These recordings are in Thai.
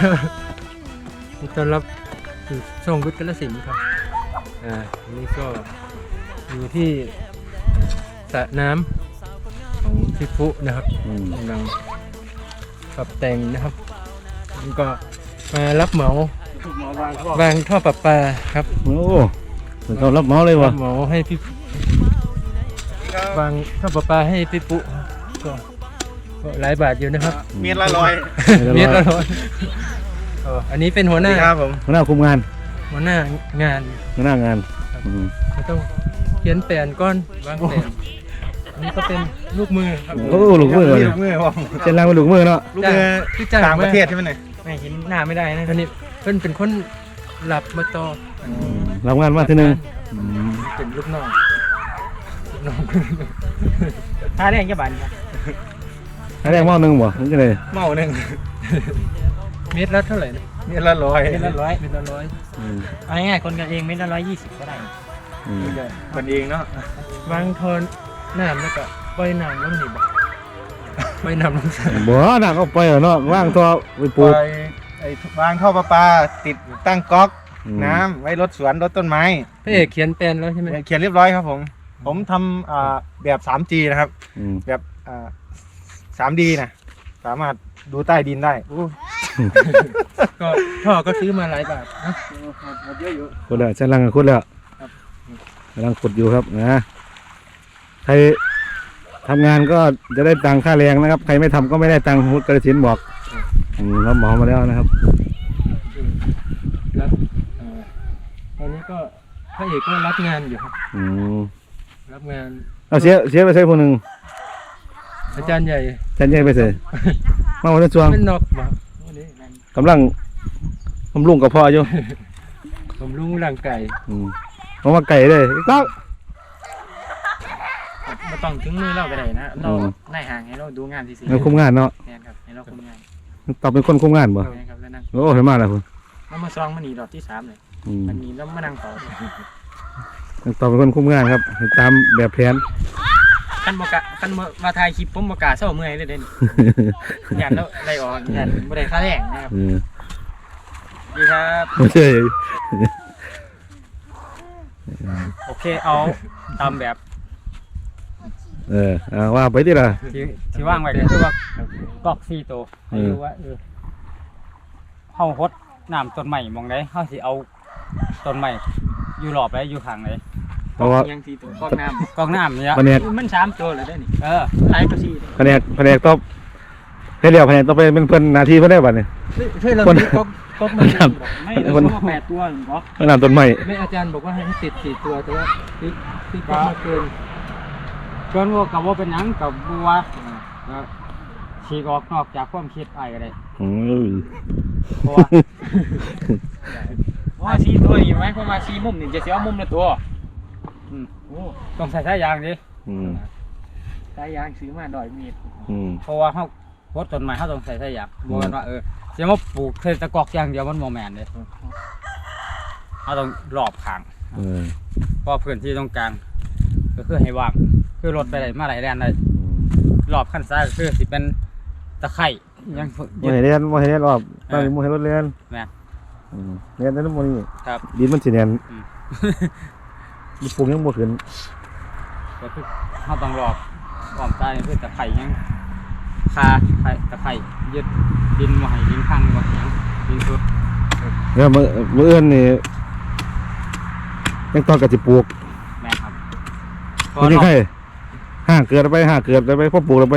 ยินดีต้อนรับสู่ช่องวิทย์กาลสินธุ์ครับ อ่าอันนี้ก็อยู่ที่สระน้ำของทิฟุนะครับอืม กำลังปรับแต่งนะครับนี่ก็มารับเหมาวางท่อประปาครับ โอ้เป็นเขารับเหมาเลยวะรับเหมาให้พี่วางท่อประปาให้พี่ปุ๊ก็ก็ หลายบาทอยู่นะครับเมียนละร้อยเมตรละร้อยเอออันนี้เป็นหัวหน้าครับผมหัวหน้าคุมงานหัวหน้างานหัวหน้างานอืมเราต้องเขียนแผนก้อนวางแผนอันนี้ก็เป็นลูกมือครับโอ้ลูกมือเลยลูกมือผมเส้นล่างเป็นลูกมือเนาะลูกมือที่จ้างต่างมประเทศใช่ไหมเนี่ยไม่เห็นหน้าไม่ได้นะอันนี้เพิ่นเป็นคนหลับมาต่อรับงานมาทีหนึงอืมเป็นลูกน้องลูกน้องถ้าแรงจะบานครับ อันแรกหม้อหนึงบ่นี่จะเลยเมาหนึ่งเมตรละเท่าไหร่นะเมียนละร้อยเม็ดละร้อยเมตรละร้อยอืมเอาง่ายๆคนกันเองเม็ดละร้อยยี่สิบก็ได้อืมคนเองเนาะวางทอนน้ำแล้วก็ปล่อยน้ำลงนี่บ่ปล่อยน้ำลงสระบ่น่าก็ไปแล้วเนาะว่างท่อไปปลูกปล่อยไอ้วางท่อประปาติดตั้งก๊อกอืม น้ำไว้รดสวนรดต้นไม้พระเอกเขียนแผนแล้วใช่ไหมเขียนเรียบร้อยครับผม ผมทำอ่าแบบ 3G นะครับ อืมแบบอ่า 3D นะสามารถดูใต้ดินได้ก็ท่อก็ซื้อมาหลายบาทนะขุดแล้วเส้นล่างก็ขุดแล้วกำลังขุดอยู่ครับนะใครทำงานก็จะได้ตังค่าแรงนะครับ ใครไม่ทำก็ไม่ได้ตังค์พุทธกระสินบอกอืมรับเหมามาแล้วนะครับแล้วเอ่อตอนนี้ก็พระเอกก็รับงานอยู่ครับ อืมรับงานเอาเสียเสียไปใส่คนหนึ่ง อาจารย์ใหญ่ฉันยังไปใส่มาวันนี้จวงเป็นนอกบ่วันนี้กำลังบำรุงกับพ่ออยู่ผมลุงร่างไก่อืมเอามาไก่เลยก็ไม่ต้องถึงมือเราก็ได้นะเราอืมในห่างให้เราดูงานสิสิเราคุมงานเนาะแทนครับให้เราคุมงานตอบเป็นคนคุมงานบ่แทนครับแล้วนั่งโอ้เห็นมาแล้วคุณแล้วมาซองมันหนีรอบที่สามเลยอืมมันหนีแล้วมานั่งต่อตอบเป็นคนคุมงานครับ ตามแบบแผน คันบกะคันบ่มาถ่ายคลิปผมบกล้าเศร้าเมื่อยเลยเด่นยันแล้วได้ออกยันบ่ได้ค่าแรงนะครับเออดีครับไม่ใช่โอเคเอาตามแบบเออเอาว่าไปที่ละที่ที่ว่างไว้เลยคือว่ากอกสี่ตัวให้ดูว่าเออเฮาฮดน้ำต้นใหม่มองได้เฮาสิเอาต้นใหม่อยู่รอบไว้อยู่ข้างไหน เพราะว่า ยังสี่ตัวกอกน้ำกอกน้ำเนี่ยแผนกมันสามตัวเลยได้นี่เออหลายก็สี่แผนกแผนกตอบให้เรียวแผนกต่อไปเป็นเพื่อนหนาทีเพื่อนได้บัดเนี่ย ช่วยเราคนติดก๊อกก๊อกมาครับไม่เราเข้ามาแปดตัวหนึ่งกอกเพื่อนนำต้นไม้ไม่อาจารย์บอกว่าให้ติดสี่ตัวแต่ว่าติดติดก๊อกมาเกินเกินว่ากับว่าเป็นหยังกับบัวก็ฉีกออกนอกจากความคิดไอ้ก็ได้อืมเพราะว่าเพราะว่าสี่ตัวนี่ไหมเพราะว่าสี่มุมนี่จะเสียมุมละตัว อืม โอ้ต้องใส่สายยางดิอืมสายยางซื้อมาดอยมีดอืม เพราะว่าเขาโคตรต้นไม้เขาต้องใส่สายยางบอกกันว่าเออเสียมาปลูกเทตะกอกอย่างเดียวมันโมแมนเลยเขาต้องรอบขาง เออเพราะพื้นที่ตรงกลางก็คือให้ว่างคือรถไปไหนมาไหนแดนได้รอบขั้นซ้ายก็คือสิเป็นตะไคร่ยังโมเห็นเรียนโมเห็นเรียนรอบเอตั้งอโมเห็นรถเรียนแม่น อืมเรียนแต่นั้นโมนี่ครับ ดินมันสีเนียนอืม มีปลูกยังบ่ขึ้นก็คือเขาต้องรอบอ้อมใต้นี่คือตะไคร่ยังคาไข่ตะไคร่ยึดดินมาให้ดินพังว่าหยังดินสุดแล้วมือมือเอื้อนนี่ยังตอนกับสิปลูกแม่นครับเพมันราะยังรอบไงห่างเกิดไปห่างเกิดไปพ่อปลูกแล้วไป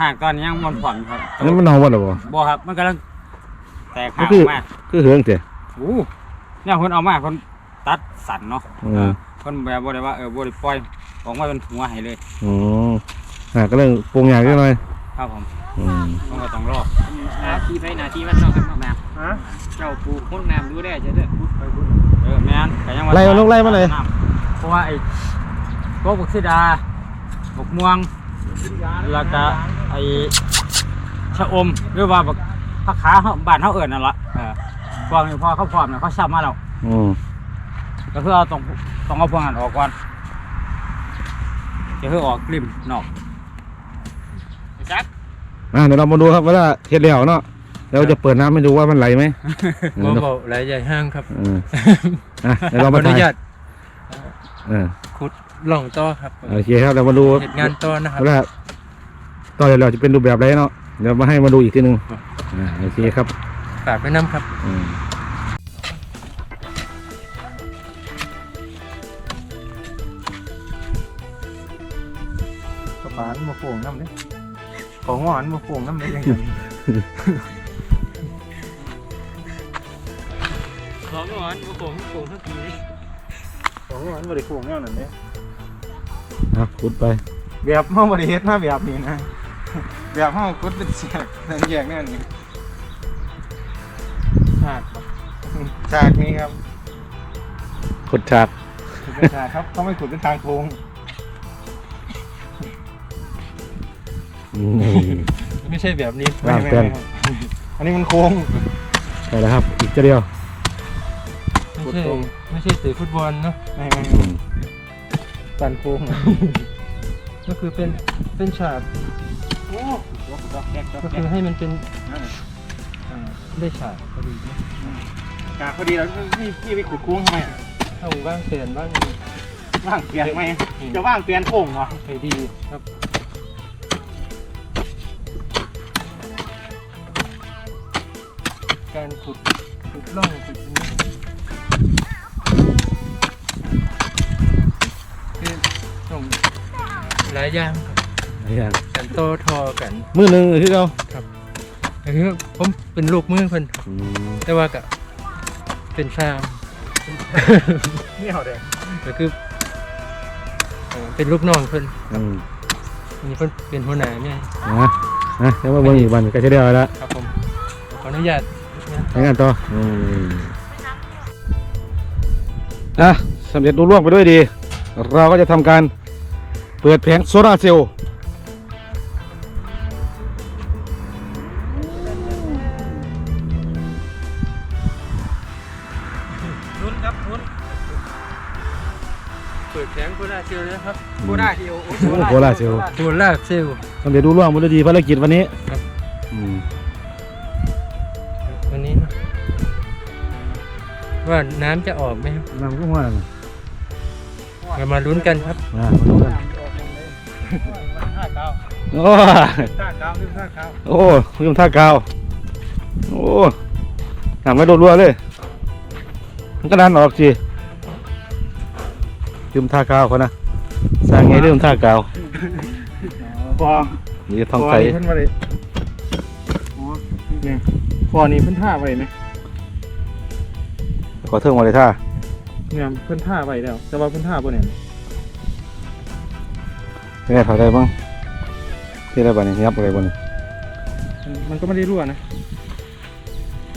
ห่างก่อนยังมันผ่อนครับอันนั้นมันเน่าวันหรอบ่ บ่ครับมันกำลังแตกก็ห่างคือ มากคือเหืองเถอะโอ้เนี่ยคนเอามาคนตัดสันเนาะอืม เออ คนแบบบ่ได้ว่าเออบ่ได้ปล่อยออกมาเป็นหัวให้เลยอ๋อห่างก็เรื่องปลูกอย่างนิดหน่อยครับผมอืมมันก็ต้องรอนาทีไปนาทีมันเนาะครับแม่ฮะเจ้าปลูกคนน้ำดูได้จะเด้อเออแม่นก็ยังว่าไล่มันลงไล่มาเลยน้ำเพราะว่าไอ้พวกบุกซิดาบกม่วงแล้วก็ไอ้ชะอมหรือว่าบักผักขาเฮาบ้านเฮาเอิ้นนั่นล่ะเออพวกนี้พอเขาพร้อมเนี่ยเขาช้ำมาแล้วอืมก็คือเอาตรง ต้องเอาพวกนั้นออกก่อนจะคือออกกลิ่มนอกจักอ่าเดี๋ยวเรามาดูครับว่าเฮ็ดแล้วเนาะแต่แล้วจะเปิดน้ำให้ดูว่ามันไหลไหมบ่บอกหลายใหญ่ห้างครับเอออะเดี๋ยวเราขอมาอนุถ่ายญาตเออขุดล่องต่อครับโอเคครับเรามาดูเหตุงานต่อนะครับว่าต่อเดี๋ยวเราจะเป็นรูปแบบไรเนาะเดี๋ยวมาให้มาดูอีกทีหนึงอ่าโอเคครับฝากไว้น้ำครับ โป่งน้ำเนี่ยของหวานมาโป่งน้ำเนี่ยยังไงของหวานโป่งโป่งสักทีของหวานบริโภคแนวนั้นเนี่ยอะขุดไปแบบห้องบริเฮ็ดมาแบบนี้นะแบบห้องกุดเป็นแสกนั่นแยกแน่นี่ฉากครับจากนี้ครับขุดฉากขุดเป็นฉากครับเขาไม่ขุดเป็นทางโค้ง ไม่ใช่แบบนี้ว่างไม่แปลนไม่ครับอันนี้มันโค้งใช่แล้วครับ อีกเจ้าเดียว ไม่ใช่ไม่ใช่เตะฟุตบอลเนาะไม่ไม่อืมตันโค้งก็คือเป็นเป็นฉากโอ้ยกดอกแก๊กดอกก็แก๊คืกอให้มันเป็นนั่นน่ะอ่าได้ฉากพอดีนะกาพอดีแล้วพี่พี่ไปขุดโค้งทำไมเอาว่างเตือนว่างว่างเปลี่ยนไหมจะว่างเปลี่ยนโค้งเหรอให้ดีครับ การขุดขุดร่องขุดนี้คือต้องหลายอย่างครับอะไรอย่างกันโตทอกันมือหนึ่งคือเราก็คือผมเป็นลูกมือเพิ่นอืมแต่ว่าก็เป็นช่าง นี่เอาเด็กก็คือเอ่อเป็นลูกน้องเพิ่นอืมอันนี้เพิ่นเป็นหัวหน้าเนี่ยนะนะแล้วมาเบิ่งอีกวันก็จะได้เอาล้วครับผมขออนุญาต ไปงานต่ออืมอะสำเร็จรุ่ร่วงไปด้วยดี เราก็จะทำการเปิดแผงโซลาร์เซลล์ลุ้นครับลุ้นเปิดแผงโคราชเซลล์นะครับโคราชที่โอ้โซลาร์เซลล์โคราชเซลล์สำเร็จรุ่ร่วงไปด้วยดีภารกิจวันนี้ ครับ อืม ว่าน้ำจะออกไหมครับนำก็ว่าน่ะเรามาลุ้นกันครับมามาดูกันท่าเก้าโอ้ท่าเก้าลืมท่าเก้าโอ้คุณผู้ชมท่ากาว โอ้หนังไม่โดนรัวเลย มันก็ดันออกสิลืมท่ากาวเขานะสร้างไงลืมท่ากาวพอนี่ท้องใส เพิ่นมาเลยอ๋อนี่พอนี้เพิ่นท่าไว้ไหม ขอเทิงมาเลยท่าเนี่ยเพิ่นท่าไว้แล้วแต่ว่าเพิ่นท่าบ่เนี่ยไม่ได้ถอยได้บ้างที่ได้บ้านี่ยับอะไรบ้านี่มันมันก็ไม่ได้รั่วนะ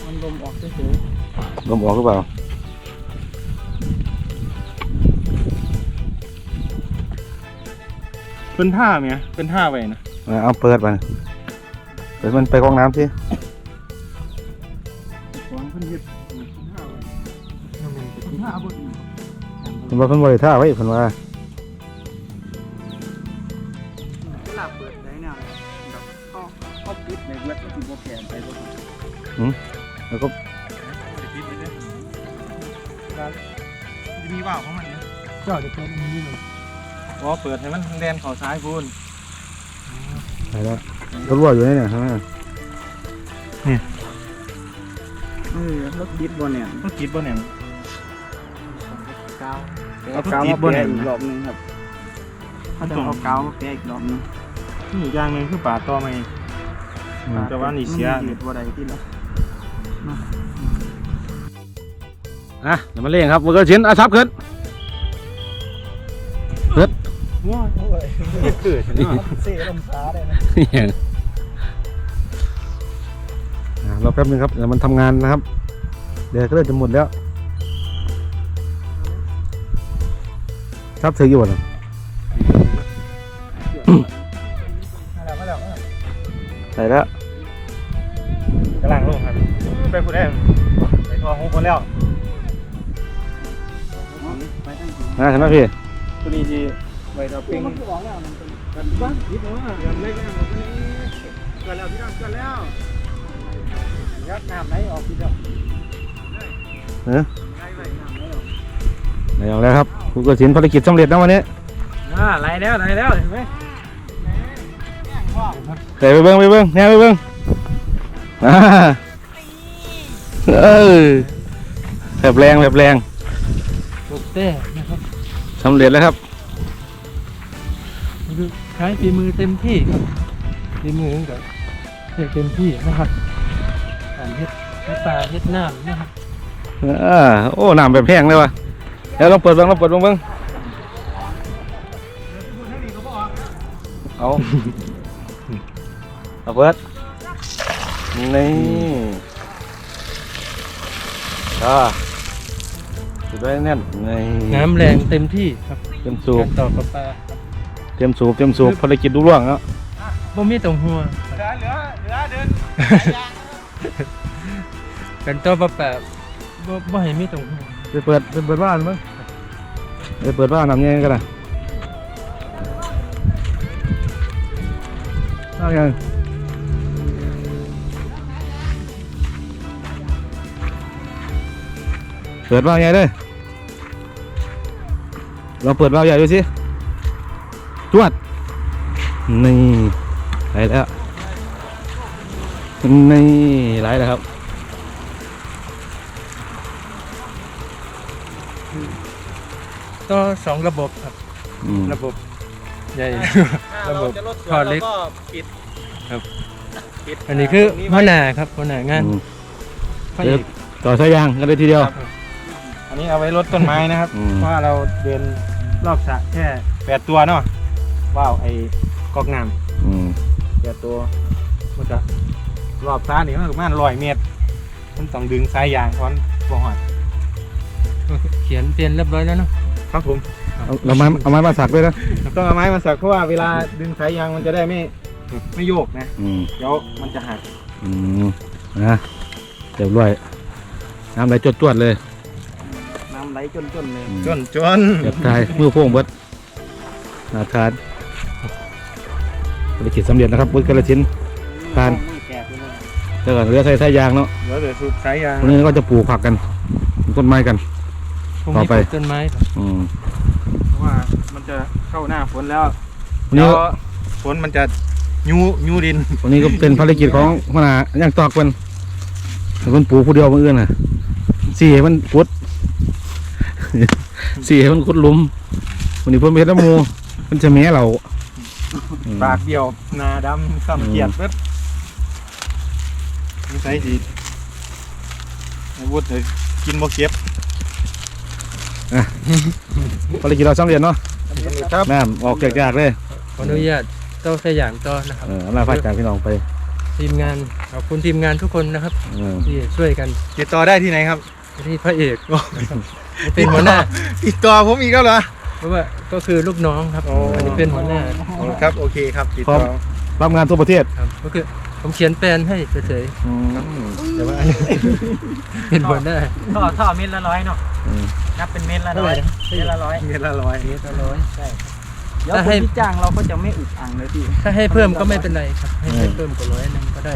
มันลมออกเฉยลมออกหรือเปล่าๆเพิ่นท่าไหมเพิ่นท่าไว้นะอะเอาเปิดไปเปิดมันไปกล้องน้ำสิสอน เพิ่นเฮ็ดเพิ่นท่าไว้เพิ่นท่าบ่ดีมันว่าเพิ่นบริท่าไว้เพิ่นว่าเวลาเปิดได้เนี่ยแบบเขาเขาปิดในเว็บที่บ่แข็งไปบ่แล้วก็ปิดไว้เนี่ยครับจะมีว่าวของมันเนี่ยเจ้าจะเป็นนี้เลยอ๋อเปิดให้มันแดนเข้าซ้ายพูนไปแล้วก็รั่วอยู่นี่เนี่ยใช่ไหมเออรถปิดบ่เนี่ยรถปิดบ่เนี่ย กาวเอากาวมาแปะอีกรอบนึงครับเขาจะเอากาวมาแปะอีกรอบนึงนี่อีกอย่างหนึงคือป่าตอไม้อืมแต่ว่านี่เสียมันยืดบ่ได้ที่ละอะเดี๋ยวมาเล่งครับมือก็ชิ้นอะซับขึ้นว้าวโอ้ยเกิดเนาะเสียลมฟ้าได้นะอะรอแป๊บนึงครับเดี๋ยวมันทำงานนะครับ เดี๋ยวก็เริ่มจะหมดแล้ว ซับถืออยู่บ่นะมาแล้วมาแล้วใส่แล้วกำลังลงครับไปผู้ใดไปทอของคนแล้วไปตั้งกี่นะเห็นไหมพี่ตัวนี้ที่ไว้เราปิ้งมันคือออกแล้วมันเป็นกันบ้านยิบมาเกินเล็กแล้วเกินแล้วพี่น้องเกินแล้วยัดน้ำไหลออกทีเดียวเออ ไหนออกแล้วครับคุณกสินภารกิจสำเร็จนะวันนี้อ่าไหลแล้วไหลแล้วเห็นไหมแต่ไปเบิ้งไปเบิ้งแน่ไปเบิ้งอ่าเออแบบแรงแบบแรงลูกเต้นะครับสำเร็จแล้วครับคือใช้ฝีมือเต็มที่ครับฝีมือก็เต็มที่นะครับการเฮ็ดเฮ็ดปลาเฮ็ดน้ำนะครับอ่าโอ้น้ำแบบแห้งเลยวะ แล้วลองเปิดเบ้างลองเปิดเบ้างเบ้างเอาเอาเปิดนี่อ่าติดไว้แน่นนี่น้ำแรงเต็มที่ครับเตรียมสูบการต่อประปาครับเตรียมสูบเตรียมสูบภารกิจลุล่วงแล้วบ่มีตรงหัวเหลือเหลือเหลือเดินการต่อประปาบ่บ่ให้มีตรงหัวไปเปิดไปเปิดบ้านมั้ง ไปเปิดบ้านทำยังไงกันนะเอายังเปิดบ้านใหญ่เลยลองเปิดบ้านใหญ่ดูสิจวด นี่ไหลแล้ว นี่ไหลแล้วครับ ต่อสองระบบครับ อืม ระบบ ใหญ่ ถ้าเราจะลดส่วนพอเราเล็กก็ปิดครับ ปิดอันนี้คือหัวหน้าครับหัวหน้างานอืมพระเอกต่อสายยางกันเลยทีเดียวอันนี้เอาไว้ลดต้นไม้นะครับ อืม เพราะว่าเราเดินรอบสระแค่แปดตัวเนาะว้าวไอ้กอกน้อืมำแปดตัวมันจะรอบสระนี่มันประมาณร้อยเมตรมันต้องดึงสายยางเพราะมันบ่หอดเขียนเปลี่ยนเรียบร้อยแล้วเนาะ ครับผมเอาเราไม้เอาไม้มาสักด้วยนะต้องเอาไม้มาสักเพราะว่าเวลาดึงสายยางมันจะได้ไม่ไม่โยกนะอืมเดี๋ยวมันจะหักอืมนะเรียบร้อยน้ำไหลจวดจวดๆเลยน้ำไหลจนๆเลยอืมจนจนเรียบทายมือโป้งเบิดนาทานภารกิจสำเร็จนะครับบุญกระชินผ่าน มือแกะไปเลยเดี๋ยวก่อนเหลือใส่สายยางเนาะเหลือแต่สูบสายยางวันนี้ก็จะปลูกผักกันปลูกต้นไม้กันพรุ่ งต่อนี้ไป ปลูกต้นไม้ครับอืม เพราะว่ามันจะเข้าหน้าฝนแล้ววันนี้เดี๋ยวฝนมันจะยูยูดินวันนี้ก็เป็นภารกิจของหัวหน้าย่างตอกเป็นเป็นปลูกผู้เดียวมืออื่นน่ะสี่ให้มันขุด สี่ให้มันขุดหลุมวันนี้เพิ่นไปเฮ็ดน้ำหมูมันจะแม้เราอืม ปากเดียวหนาดำซ้ำเกียดเบิดนี่ใส่สีอาวุธเลยกินบ่เก็บ ภารกิจเราสำเร็จเนาะครับน้ำออกจากยากเลยขออนุญาตต้องสยามต่อนะครับเอออำนาจพาจากพี่น้องไปทีมงานขอบคุณทีมงานทุกคนนะครับเออที่ช่วยกันติดต่อได้ที่ไหนครับที่พระเอกนะครับเป็นหัวหน้าติดต่อผมอีกแล้วเหรอเพราะว่าก็คือลูกน้องครับโอ้อันนี้เป็นหัวหน้าครับโอเคครับติดต่อรับงานทั่วประเทศครับก็คือผมเขียนแปลนให้เฉยอืมๆแต่ว่าอันนี้เป็นหัวหน้าท่อท่อเม็ดละร้อยเนาะอืม นับเป็นเม็ดละร้อยเม็ดละร้อยเงินละร้อยเมตรละร้อยเดี๋ยวคนที่จ้างเราก็จะไม่อึดอังเลยพี่ถ้าให้เพิ่มก็ไม่เป็นไรครับ ให้ให้เพิ่มกว่าร้อยหนึงก็ได้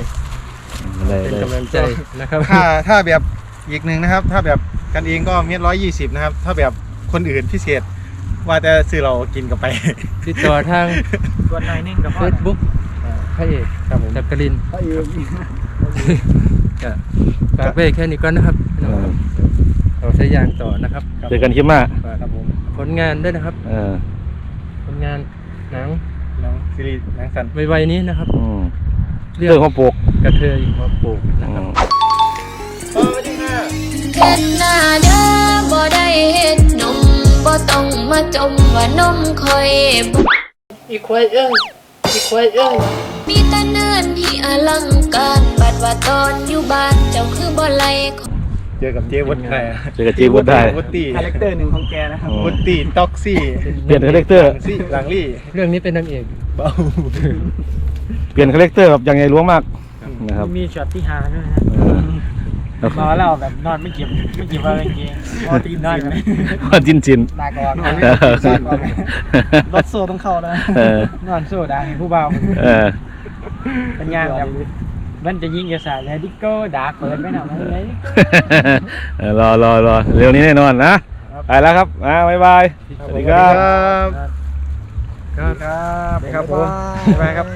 ได้เป็นได้กำลังใจนะครับถ้าถ้าแบบอีกหนึ่งนะครับ ถ้าแบบกันเองก็เม็ดร้อยยี่สิบนะครับ ถ้าแบบคนอื่นพิเศษ ว่าแต่ซื้อเรากินกันไปติดต่อทางส่วนหน่อยหนึงกับพ่อ Facebook พระเอกครับผมจักรินพระเอกก็ฝากไว้แค่นี้ก่อนนะครับพี่น้องครับ เราใช้ยางต่อนะครับเจอกันคลิปหน้าครับผมผลงานด้วยนะครับเออผลงานหนังน้องซีรีส์หนังสันไวๆนี้นะครับอืมเรื่เรื่อองงของปลูกกระเทยมาปลูกนะครับเฮ็ดหน้าเด้อบ่ได้เฮ็ดนมบ่ต้องมาจมว่านมคอยบ่อีควายเอ้ยอีควายเอ้ยมีแต่เนินที่อลังการบัดว่าตอนอยู่บ้านเจ้าคือบ่ไล่ขอเจอกับเจ๊วุฒิใครอะเจอกับจีวุฒได้วุฒิคาแรคเตอร์หนึ่งของแกนะครับวุฒิต็อกซี่เปลี่ยนคาแรคเตอร์หลังซี่หลังลี่เรื่องนี้เป็นนางเอกเบาเปลี่ยนคาแรคเตอร์แบบอย่างไงหลวงมากนะครับมีช็อตที่หาด้วยนะเออแล้วมาแล้วแบบนอนไม่เก็บไม่เก็บอะไรเงี้ยพอตีนนอนไหมก็จินจินลาก่อนเออรถโซ่ต้องเข้าแล้วเออนอนสู้ดังผู้เบาเออเป็นย่างแบบ มันจะยิงกระสายแล้วดิโก้ดาเปิดไปหน่อยเลยเออรอรอรอเร็วนี้แน่นอนนะไปแล้วครับอ่าบ๊ายบายสวัสดีครับ ครับ ครับครับผมบ๊ายบายครับ